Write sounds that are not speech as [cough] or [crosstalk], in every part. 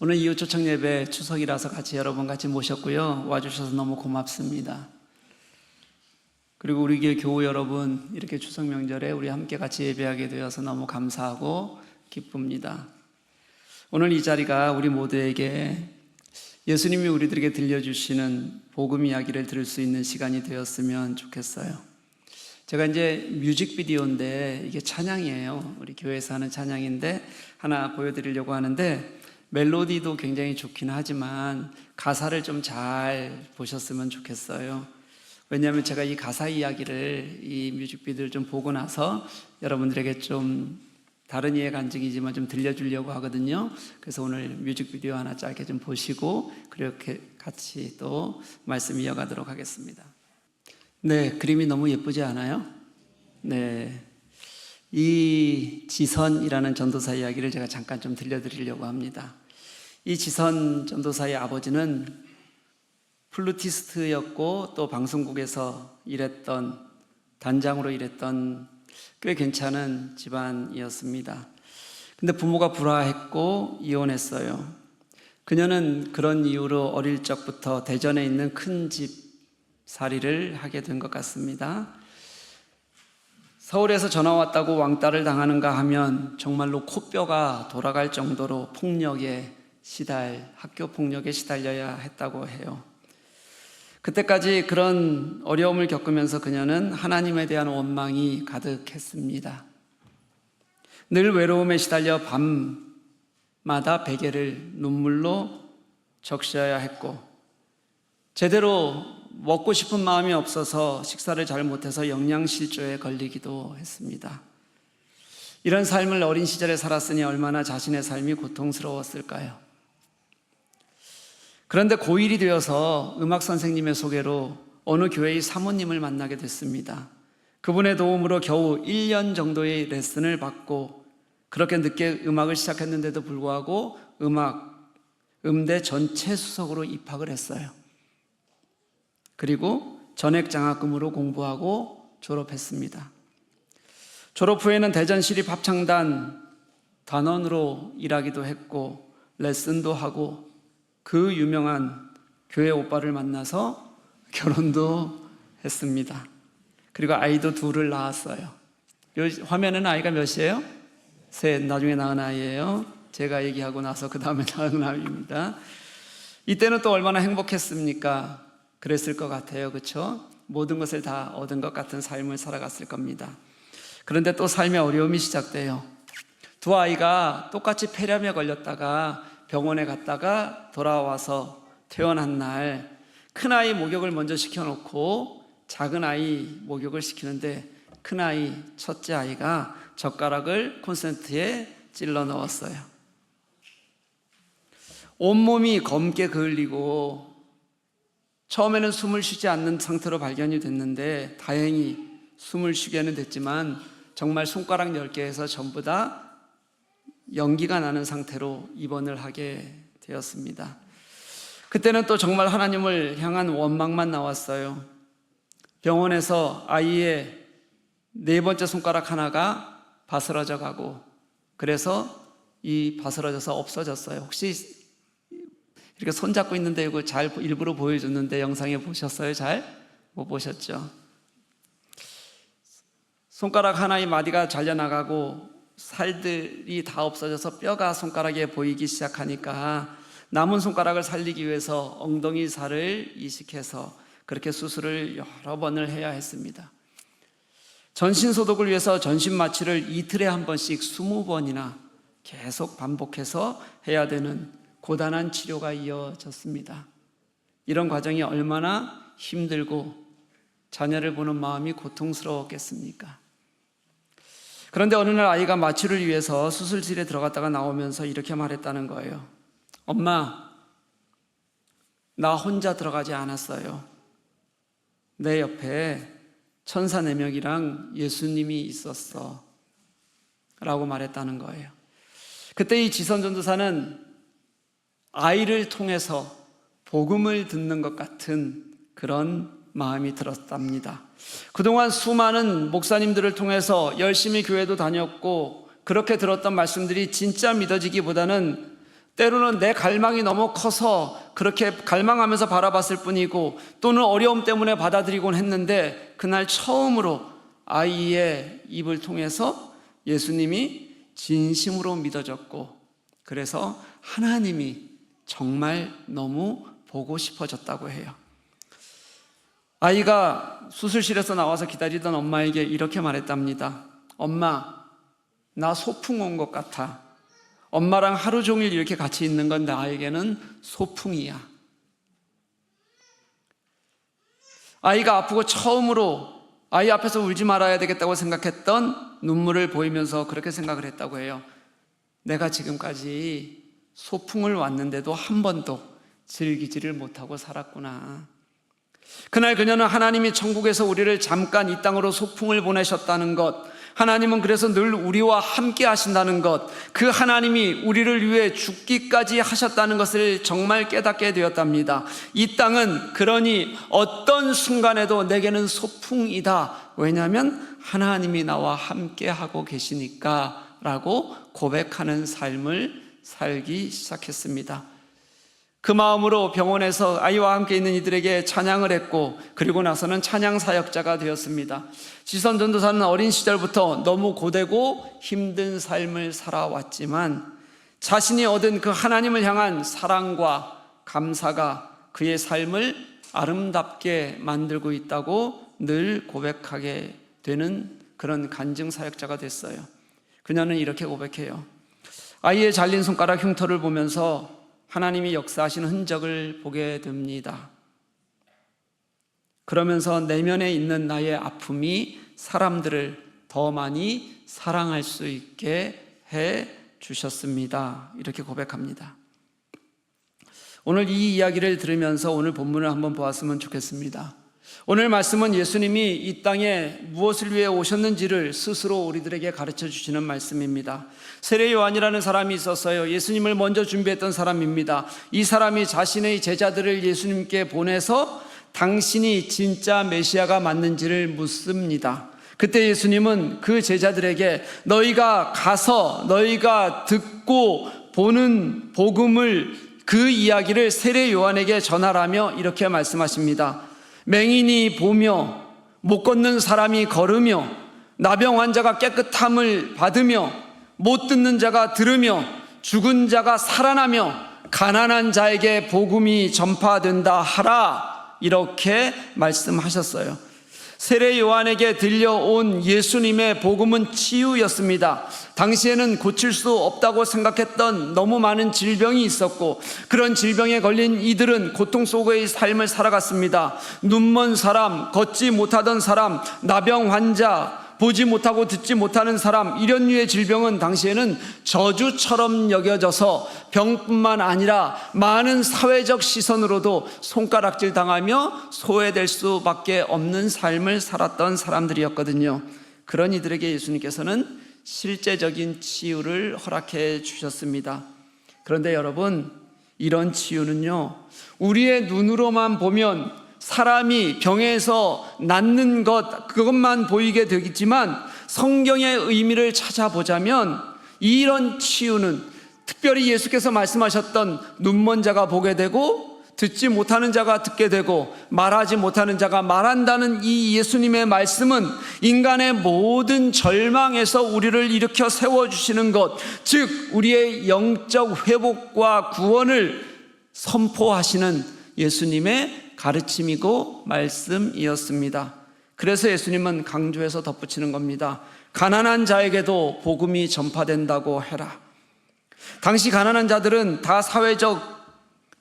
오늘 이웃 초청 예배 추석이라서 같이 여러분 같이 모셨고요. 와주셔서 너무 고맙습니다. 그리고 우리 교회 교우 여러분 이렇게 추석 명절에 우리 함께 같이 예배하게 되어서 너무 감사하고 기쁩니다. 오늘 이 자리가 우리 모두에게 예수님이 우리들에게 들려주시는 복음 이야기를 들을 수 있는 시간이 되었으면 좋겠어요. 제가 이제 뮤직비디오인데 이게 찬양이에요. 우리 교회에서 하는 찬양인데 하나 보여드리려고 하는데 멜로디도 굉장히 좋긴 하지만 가사를 좀 잘 보셨으면 좋겠어요. 왜냐하면 제가 이 가사 이야기를 이 뮤직비디오를 좀 보고 나서 여러분들에게 좀 다른 이해가 안 적이지만 좀 들려주려고 하거든요. 그래서 오늘 뮤직비디오 하나 짧게 좀 보시고 그렇게 같이 또 말씀 이어가도록 하겠습니다. 네, 그림이 너무 예쁘지 않아요? 네. 이 지선이라는 전도사 이야기를 제가 잠깐 좀 들려드리려고 합니다. 이 지선 전도사의 아버지는 플루티스트였고 또 방송국에서 일했던 단장으로 일했던 꽤 괜찮은 집안이었습니다. 근데 부모가 불화했고 이혼했어요. 그녀는 그런 이유로 어릴 적부터 대전에 있는 큰 집 살이를 하게 된 것 같습니다. 서울에서 전화 왔다고 왕따를 당하는가 하면 정말로 코뼈가 돌아갈 정도로 폭력에 시달, 학교 폭력에 시달려야 했다고 해요. 그때까지 그런 어려움을 겪으면서 그녀는 하나님에 대한 원망이 가득했습니다. 늘 외로움에 시달려 밤마다 베개를 눈물로 적셔야 했고, 제대로 먹고 싶은 마음이 없어서 식사를 잘 못해서 영양실조에 걸리기도 했습니다. 이런 삶을 어린 시절에 살았으니 얼마나 자신의 삶이 고통스러웠을까요? 그런데 고1이 되어서 음악 선생님의 소개로 어느 교회의 사모님을 만나게 됐습니다. 그분의 도움으로 겨우 1년 정도의 레슨을 받고 그렇게 늦게 음악을 시작했는데도 불구하고 음악, 음대 전체 수석으로 입학을 했어요. 그리고 전액 장학금으로 공부하고 졸업했습니다. 졸업 후에는 대전 시립 합창단 단원으로 일하기도 했고 레슨도 하고 그 유명한 교회 오빠를 만나서 결혼도 했습니다. 그리고 아이도 둘을 낳았어요. 요 화면에는 아이가 몇이에요? 셋. 나중에 낳은 아이예요. 제가 얘기하고 나서 그 다음에 [laughs] 낳은 아이입니다. 이때는 또 얼마나 행복했습니까? 그랬을 것 같아요. 그렇죠? 모든 것을 다 얻은 것 같은 삶을 살아갔을 겁니다. 그런데 또 삶의 어려움이 시작돼요. 두 아이가 똑같이 폐렴에 걸렸다가 병원에 갔다가 돌아와서 퇴원한 날 큰아이 목욕을 먼저 시켜놓고 작은 아이 목욕을 시키는데 큰아이 첫째 아이가 젓가락을 콘센트에 찔러 넣었어요. 온몸이 검게 그을리고 처음에는 숨을 쉬지 않는 상태로 발견이 됐는데 다행히 숨을 쉬게는 됐지만 정말 손가락 10개에서 전부 다 연기가 나는 상태로 입원을 하게 되었습니다. 그때는 또 정말 하나님을 향한 원망만 나왔어요. 병원에서 아이의 네 번째 손가락 하나가 바스러져 가고 그래서 이 바스러져서 없어졌어요. 혹시 이렇게 손 잡고 있는데 이거 잘 일부러 보여줬는데 영상에 보셨어요? 잘? 못 보셨죠? 손가락 하나의 마디가 잘려 나가고 살들이 다 없어져서 뼈가 손가락에 보이기 시작하니까 남은 손가락을 살리기 위해서 엉덩이 살을 이식해서 그렇게 수술을 여러 번을 해야 했습니다. 전신 소독을 위해서 전신 마취를 이틀에 한 번씩 20번이나 계속 반복해서 해야 되는 고단한 치료가 이어졌습니다. 이런 과정이 얼마나 힘들고 자녀를 보는 마음이 고통스러웠겠습니까? 그런데 어느 날 아이가 마취를 위해서 수술실에 들어갔다가 나오면서 이렇게 말했다는 거예요. 엄마, 나 혼자 들어가지 않았어요. 내 옆에 천사 네 명이랑 예수님이 있었어. 라고 말했다는 거예요. 그때 이 지선 전도사는 아이를 통해서 복음을 듣는 것 같은 그런 마음이 들었답니다. 그동안 수많은 목사님들을 통해서 열심히 교회도 다녔고 그렇게 들었던 말씀들이 진짜 믿어지기보다는 때로는 내 갈망이 너무 커서 그렇게 갈망하면서 바라봤을 뿐이고 또는 어려움 때문에 받아들이곤 했는데 그날 처음으로 아이의 입을 통해서 예수님이 진심으로 믿어졌고 그래서 하나님이 정말 너무 보고 싶어졌다고 해요. 아이가 수술실에서 나와서 기다리던 엄마에게 이렇게 말했답니다. 엄마, 나 소풍 온 것 같아. 엄마랑 하루 종일 이렇게 같이 있는 건 나에게는 소풍이야. 아이가 아프고 처음으로 아이 앞에서 울지 말아야 되겠다고 생각했던 눈물을 보이면서 그렇게 생각을 했다고 해요. 내가 지금까지 소풍을 왔는데도 한 번도 즐기지를 못하고 살았구나. 그날 그녀는 하나님이 천국에서 우리를 잠깐 이 땅으로 소풍을 보내셨다는 것, 하나님은 그래서 늘 우리와 함께 하신다는 것, 그 하나님이 우리를 위해 죽기까지 하셨다는 것을 정말 깨닫게 되었답니다. 이 땅은 그러니 어떤 순간에도 내게는 소풍이다. 왜냐하면 하나님이 나와 함께 하고 계시니까 라고 고백하는 삶을 살기 시작했습니다. 그 마음으로 병원에서 아이와 함께 있는 이들에게 찬양을 했고 그리고 나서는 찬양 사역자가 되었습니다. 지선 전도사는 어린 시절부터 너무 고되고 힘든 삶을 살아왔지만 자신이 얻은 그 하나님을 향한 사랑과 감사가 그의 삶을 아름답게 만들고 있다고 늘 고백하게 되는 그런 간증 사역자가 됐어요. 그녀는 이렇게 고백해요. 아이의 잘린 손가락 흉터를 보면서 하나님이 역사하시는 흔적을 보게 됩니다. 그러면서 내면에 있는 나의 아픔이 사람들을 더 많이 사랑할 수 있게 해 주셨습니다. 이렇게 고백합니다. 오늘 이 이야기를 들으면서 오늘 본문을 한번 보았으면 좋겠습니다. 오늘 말씀은 예수님이 이 땅에 무엇을 위해 오셨는지를 스스로 우리들에게 가르쳐 주시는 말씀입니다. 세례 요한이라는 사람이 있었어요. 예수님을 먼저 준비했던 사람입니다. 이 사람이 자신의 제자들을 예수님께 보내서 당신이 진짜 메시아가 맞는지를 묻습니다. 그때 예수님은 그 제자들에게 너희가 가서 너희가 듣고 보는 복음을 그 이야기를 세례 요한에게 전하라며 이렇게 말씀하십니다. 맹인이 보며 못 걷는 사람이 걸으며 나병 환자가 깨끗함을 받으며 못 듣는 자가 들으며 죽은 자가 살아나며 가난한 자에게 복음이 전파된다 하라 이렇게 말씀하셨어요. 세례 요한에게 들려온 예수님의 복음은 치유였습니다. 당시에는 고칠 수 없다고 생각했던 너무 많은 질병이 있었고 그런 질병에 걸린 이들은 고통 속의 삶을 살아갔습니다. 눈먼 사람, 걷지 못하던 사람, 나병 환자, 보지 못하고 듣지 못하는 사람 이런 류의 질병은 당시에는 저주처럼 여겨져서 병뿐만 아니라 많은 사회적 시선으로도 손가락질 당하며 소외될 수밖에 없는 삶을 살았던 사람들이었거든요. 그런 이들에게 예수님께서는 실제적인 치유를 허락해 주셨습니다. 그런데 여러분, 이런 치유는요, 우리의 눈으로만 보면 사람이 병에서 낫는 것, 그것만 보이게 되겠지만 성경의 의미를 찾아보자면 이런 치유는 특별히 예수께서 말씀하셨던 눈먼 자가 보게 되고 듣지 못하는 자가 듣게 되고 말하지 못하는 자가 말한다는 이 예수님의 말씀은 인간의 모든 절망에서 우리를 일으켜 세워주시는 것, 즉, 우리의 영적 회복과 구원을 선포하시는 예수님의 가르침이고 말씀이었습니다. 그래서 예수님은 강조해서 덧붙이는 겁니다. 가난한 자에게도 복음이 전파된다고 해라. 당시 가난한 자들은 다 사회적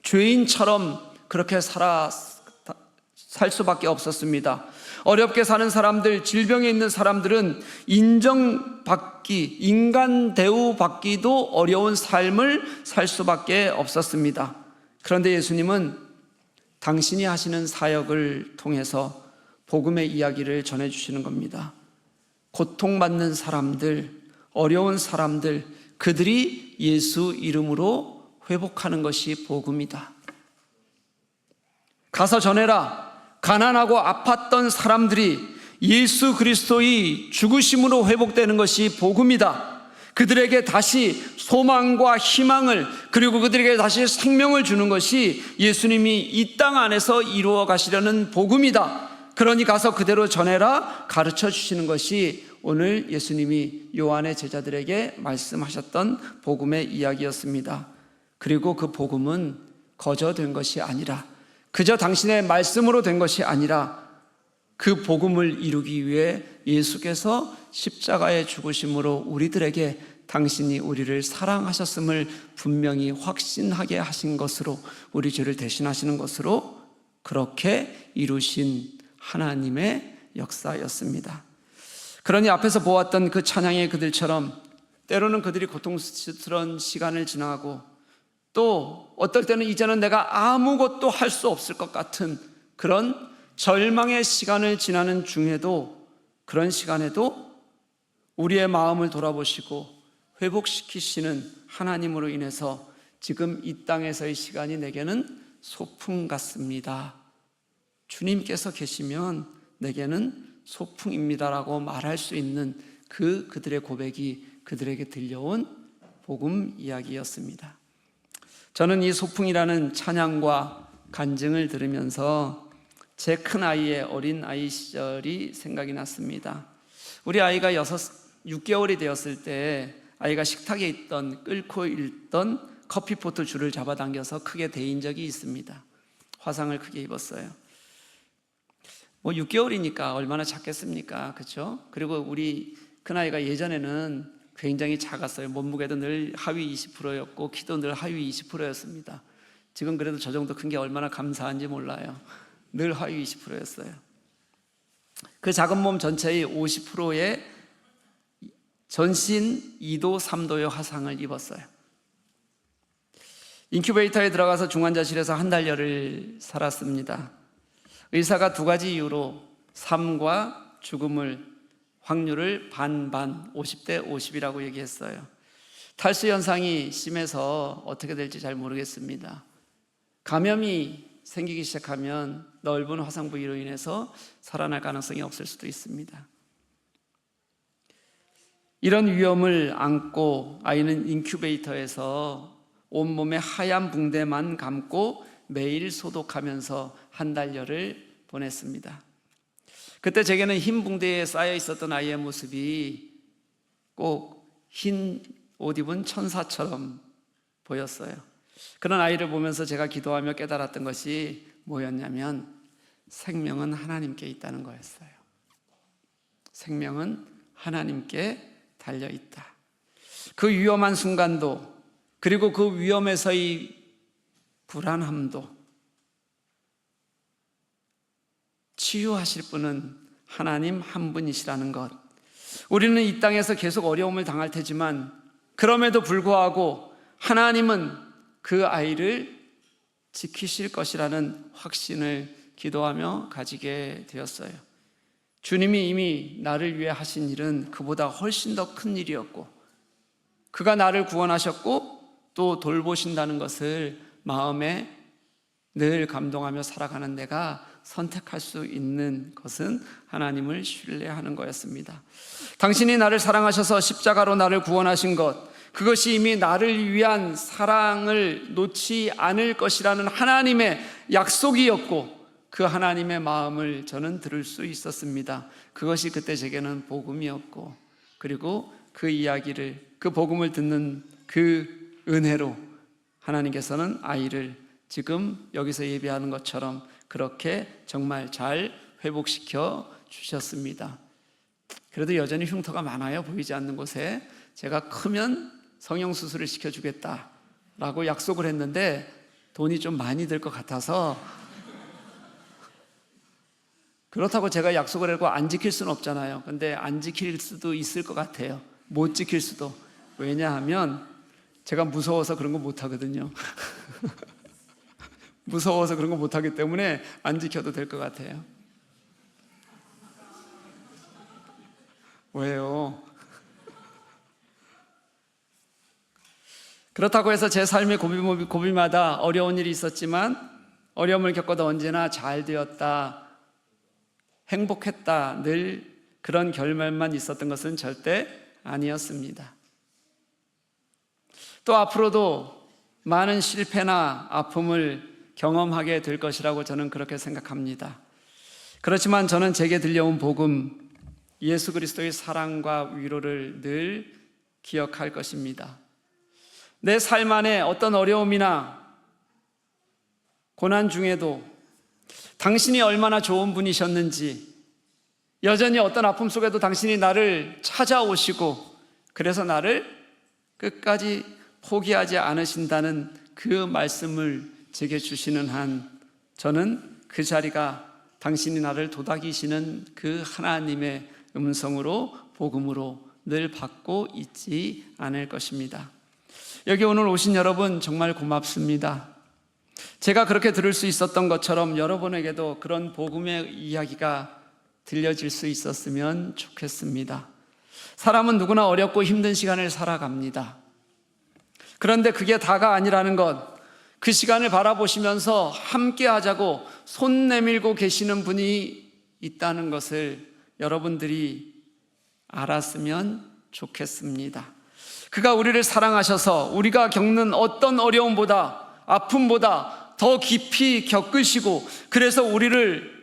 죄인처럼 그렇게 살아 살 수밖에 없었습니다. 어렵게 사는 사람들, 질병에 있는 사람들은 인정받기, 인간 대우받기도 어려운 삶을 살 수밖에 없었습니다. 그런데 예수님은 당신이 하시는 사역을 통해서 복음의 이야기를 전해주시는 겁니다. 고통받는 사람들, 어려운 사람들, 그들이 예수 이름으로 회복하는 것이 복음이다. 가서 전해라. 가난하고 아팠던 사람들이 예수 그리스도의 죽으심으로 회복되는 것이 복음이다. 그들에게 다시 소망과 희망을 그리고 그들에게 다시 생명을 주는 것이 예수님이 이 땅 안에서 이루어 가시려는 복음이다. 그러니 가서 그대로 전해라 가르쳐 주시는 것이 오늘 예수님이 요한의 제자들에게 말씀하셨던 복음의 이야기였습니다. 그리고 그 복음은 거저 된 것이 아니라 그저 당신의 말씀으로 된 것이 아니라 그 복음을 이루기 위해 예수께서 십자가의 죽으심으로 우리들에게 당신이 우리를 사랑하셨음을 분명히 확신하게 하신 것으로 우리 죄를 대신하시는 것으로 그렇게 이루신 하나님의 역사였습니다. 그러니 앞에서 보았던 그 찬양의 그들처럼 때로는 그들이 고통스러운 시간을 지나고 또 어떨 때는 이제는 내가 아무것도 할 수 없을 것 같은 그런 절망의 시간을 지나는 중에도 그런 시간에도 우리의 마음을 돌아보시고 회복시키시는 하나님으로 인해서 지금 이 땅에서의 시간이 내게는 소풍 같습니다. 주님께서 계시면 내게는 소풍입니다라고 말할 수 있는 그 그들의 고백이 그들에게 들려온 복음 이야기였습니다. 저는 이 소풍이라는 찬양과 간증을 들으면서 제 큰 아이의 어린 아이 시절이 생각이 났습니다. 우리 아이가 6, 6개월이 되었을 때 아이가 식탁에 있던 끓고 있던 커피포트 줄을 잡아당겨서 크게 데인 적이 있습니다. 화상을 크게 입었어요. 뭐 6개월이니까 얼마나 작겠습니까? 그렇죠? 그리고 우리 큰아이가 예전에는 굉장히 작았어요. 몸무게도 늘 하위 20%였고 키도 늘 하위 20%였습니다. 지금 그래도 저 정도 큰 게 얼마나 감사한지 몰라요. 늘 하위 20%였어요. 그 작은 몸 전체의 50%의 전신 2도, 3도의 화상을 입었어요. 인큐베이터에 들어가서 중환자실에서 한 달여를 살았습니다. 의사가 두 가지 이유로 삶과 죽음을 확률을 반반 50대 50이라고 얘기했어요. 탈수 현상이 심해서 어떻게 될지 잘 모르겠습니다. 감염이 생기기 시작하면 넓은 화상 부위로 인해서 살아날 가능성이 없을 수도 있습니다. 이런 위험을 안고 아이는 인큐베이터에서 온몸에 하얀 붕대만 감고 매일 소독하면서 한 달여를 보냈습니다. 그때 제게는 흰 붕대에 쌓여 있었던 아이의 모습이 꼭 흰 옷 입은 천사처럼 보였어요. 그런 아이를 보면서 제가 기도하며 깨달았던 것이 뭐였냐면 생명은 하나님께 있다는 거였어요. 생명은 하나님께 달려 있다. 그 위험한 순간도 그리고 그 위험에서의 불안함도 치유하실 분은 하나님 한 분이시라는 것. 우리는 이 땅에서 계속 어려움을 당할 테지만 그럼에도 불구하고 하나님은 그 아이를 지키실 것이라는 확신을 기도하며 가지게 되었어요. 주님이 이미 나를 위해 하신 일은 그보다 훨씬 더 큰 일이었고, 그가 나를 구원하셨고, 또 돌보신다는 것을 마음에 늘 감동하며 살아가는 내가 선택할 수 있는 것은 하나님을 신뢰하는 거였습니다. 당신이 나를 사랑하셔서 십자가로 나를 구원하신 것, 그것이 이미 나를 위한 사랑을 놓지 않을 것이라는 하나님의 약속이었고, 그 하나님의 마음을 저는 들을 수 있었습니다. 그것이 그때 제게는 복음이었고, 그리고 그 이야기를, 그 복음을 듣는 그 은혜로 하나님께서는 아이를 지금 여기서 예배하는 것처럼 그렇게 정말 잘 회복시켜 주셨습니다. 그래도 여전히 흉터가 많아요. 보이지 않는 곳에. 제가 크면 성형 수술을 시켜주겠다. 라고 약속을 했는데 돈이 좀 많이 들 것 같아서 그렇다고 제가 약속을 하고 안 지킬 수는 없잖아요. 근데 안 지킬 수도 있을 것 같아요. 못 지킬 수도. 왜냐하면 제가 무서워서 그런 거 못 하거든요. [laughs] 무서워서 그런 거 못 하기 때문에 안 지켜도 될 것 같아요. 왜요? 그렇다고 해서 제 삶의 고비, 고비마다 어려운 일이 있었지만 어려움을 겪어도 언제나 잘 되었다, 행복했다, 늘 그런 결말만 있었던 것은 절대 아니었습니다. 또 앞으로도 많은 실패나 아픔을 경험하게 될 것이라고 저는 그렇게 생각합니다. 그렇지만 저는 제게 들려온 복음, 예수 그리스도의 사랑과 위로를 늘 기억할 것입니다. 내 삶 안에 어떤 어려움이나 고난 중에도 당신이 얼마나 좋은 분이셨는지, 여전히 어떤 아픔 속에도 당신이 나를 찾아오시고, 그래서 나를 끝까지 포기하지 않으신다는 그 말씀을 제게 주시는 한, 저는 그 자리가 당신이 나를 도닥이시는 그 하나님의 음성으로, 복음으로 늘 받고 있지 않을 것입니다. 여기 오늘 오신 여러분 정말 고맙습니다. 제가 그렇게 들을 수 있었던 것처럼 여러분에게도 그런 복음의 이야기가 들려질 수 있었으면 좋겠습니다. 사람은 누구나 어렵고 힘든 시간을 살아갑니다. 그런데 그게 다가 아니라는 것, 그 시간을 바라보시면서 함께 하자고 손 내밀고 계시는 분이 있다는 것을 여러분들이 알았으면 좋겠습니다. 그가 우리를 사랑하셔서 우리가 겪는 어떤 어려움보다 아픔보다 더 깊이 겪으시고 그래서 우리를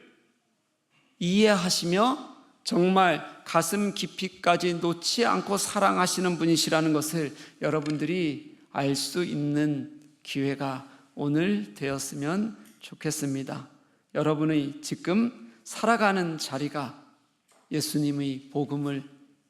이해하시며 정말 가슴 깊이까지 놓지 않고 사랑하시는 분이시라는 것을 여러분들이 알 수 있는 기회가 오늘 되었으면 좋겠습니다. 여러분의 지금 살아가는 자리가 예수님의 복음을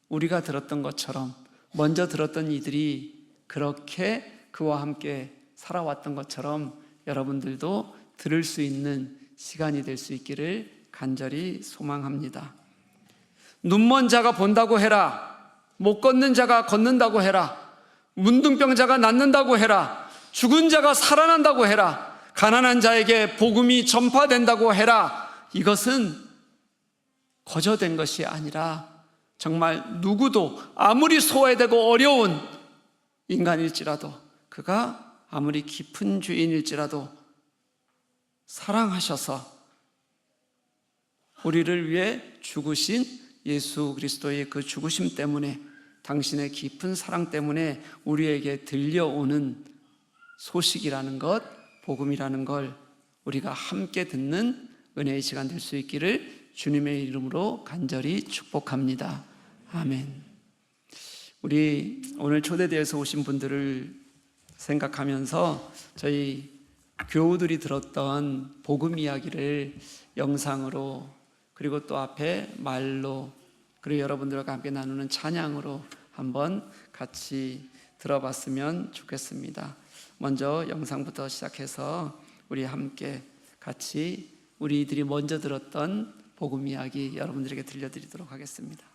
우리가 들었던 것처럼 먼저 들었던 이들이 그렇게 그와 함께 살아왔던 것처럼 여러분들도 들을 수 있는 시간이 될 수 있기를 간절히 소망합니다. 눈먼 자가 본다고 해라. 못 걷는 자가 걷는다고 해라. 문둥병자가 낫는다고 해라. 죽은 자가 살아난다고 해라. 가난한 자에게 복음이 전파된다고 해라. 이것은 거저된 것이 아니라 정말 누구도 아무리 소외되고 어려운 인간일지라도 그가 아무리 깊은 주인일지라도 사랑하셔서 우리를 위해 죽으신 예수 그리스도의 그 죽으심 때문에 당신의 깊은 사랑 때문에 우리에게 들려오는 소식이라는 것, 복음이라는 걸 우리가 함께 듣는 은혜의 시간 될 수 있기를 주님의 이름으로 간절히 축복합니다. 아멘. 우리 오늘 초대되어서 오신 분들을 생각하면서 저희 교우들이 들었던 복음 이야기를 영상으로 그리고 또 앞에 말로 그리고 여러분들과 함께 나누는 찬양으로 한번 같이 들어봤으면 좋겠습니다. 먼저 영상부터 시작해서 우리 함께 같이 우리들이 먼저 들었던 복음 이야기 여러분들에게 들려드리도록 하겠습니다.